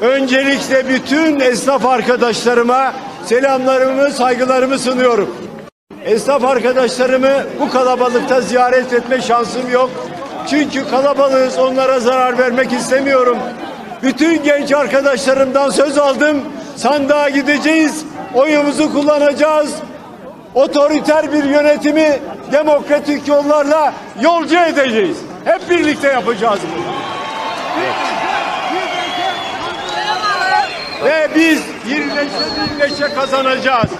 Öncelikle bütün esnaf arkadaşlarıma selamlarımı, saygılarımı sunuyorum. Esnaf arkadaşlarımı bu kalabalıkta ziyaret etme şansım yok. Çünkü kalabalığız, onlara zarar vermek istemiyorum. Bütün genç arkadaşlarımdan söz aldım. Sandığa gideceğiz, oyumuzu kullanacağız. Otoriter bir yönetimi demokratik yollarla yolcu edeceğiz. Hep birlikte yapacağız bunu. Ve biz birleşe birleşe kazanacağız.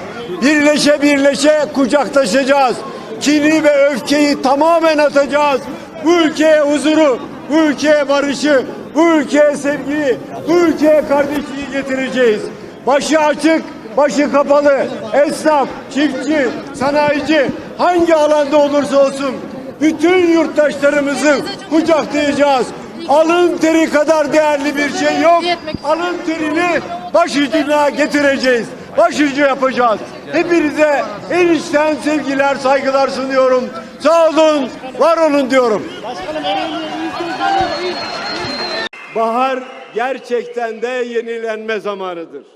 Birleşe birleşe kucaklaşacağız. Kini ve öfkeyi tamamen atacağız. Bu ülkeye huzuru, bu ülkeye barışı, bu ülkeye sevgiyi, bu ülkeye kardeşliği getireceğiz. Başı açık, başı kapalı, esnaf, çiftçi, sanayici hangi alanda olursa olsun bütün yurttaşlarımızı kucaklayacağız. Alın teri kadar değerli bir şey yok. Alın terini başucuna getireceğiz. Başucu yapacağız. Hepinize en içten sevgiler, saygılar sunuyorum. Sağ olun, var olun diyorum. Bahar gerçekten de yenilenme zamanıdır.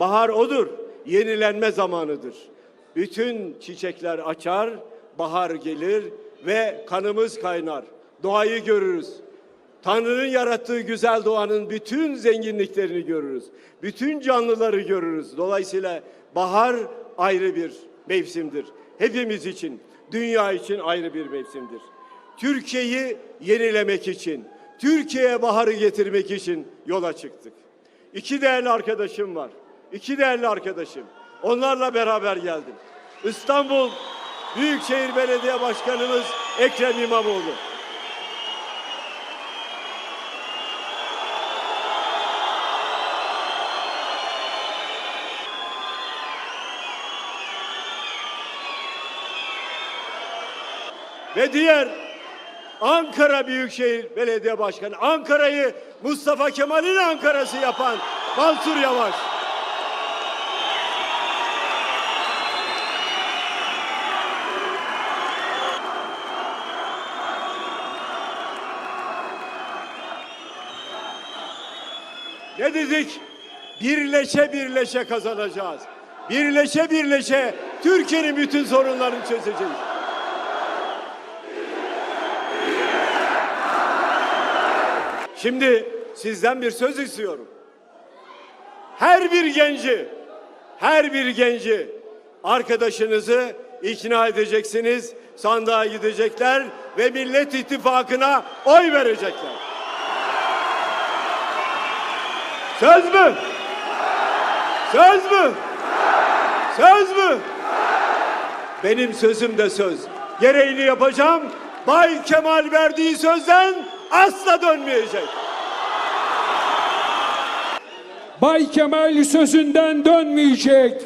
Bahar odur, yenilenme zamanıdır. Bütün çiçekler açar, bahar gelir ve kanımız kaynar. Doğayı görürüz. Tanrı'nın yarattığı güzel doğanın bütün zenginliklerini görürüz. Bütün canlıları görürüz. Dolayısıyla bahar ayrı bir mevsimdir. Hepimiz için, dünya için ayrı bir mevsimdir. Türkiye'yi yenilemek için, Türkiye'ye baharı getirmek için yola çıktık. İki değerli arkadaşım var. İki değerli arkadaşım. Onlarla beraber geldim. İstanbul Büyükşehir Belediye Başkanımız Ekrem İmamoğlu. Ve diğer Ankara Büyükşehir Belediye Başkanı, Ankara'yı Mustafa Kemal'in Ankara'sı yapan Mansur Yavaş. Ne dedik? Birleşe birleşe kazanacağız. Birleşe birleşe Türkiye'nin bütün sorunlarını çözeceğiz. Şimdi sizden bir söz istiyorum. Her bir genci, her bir genci arkadaşınızı ikna edeceksiniz. Sandığa gidecekler ve Millet İttifakı'na oy verecekler. Söz mü? Söz mü? Söz mü? Benim sözüm de söz. Gereğini yapacağım. Bay Kemal verdiği sözden asla dönmeyecek. Bay Kemal sözünden dönmeyecek.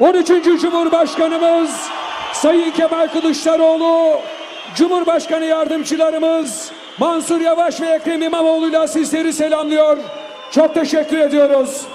13. Cumhurbaşkanımız Sayın Kemal Kılıçdaroğlu, Cumhurbaşkanı yardımcılarımız Mansur Yavaş ve Ekrem İmamoğlu'yla sizleri selamlıyor. Çok teşekkür ediyoruz.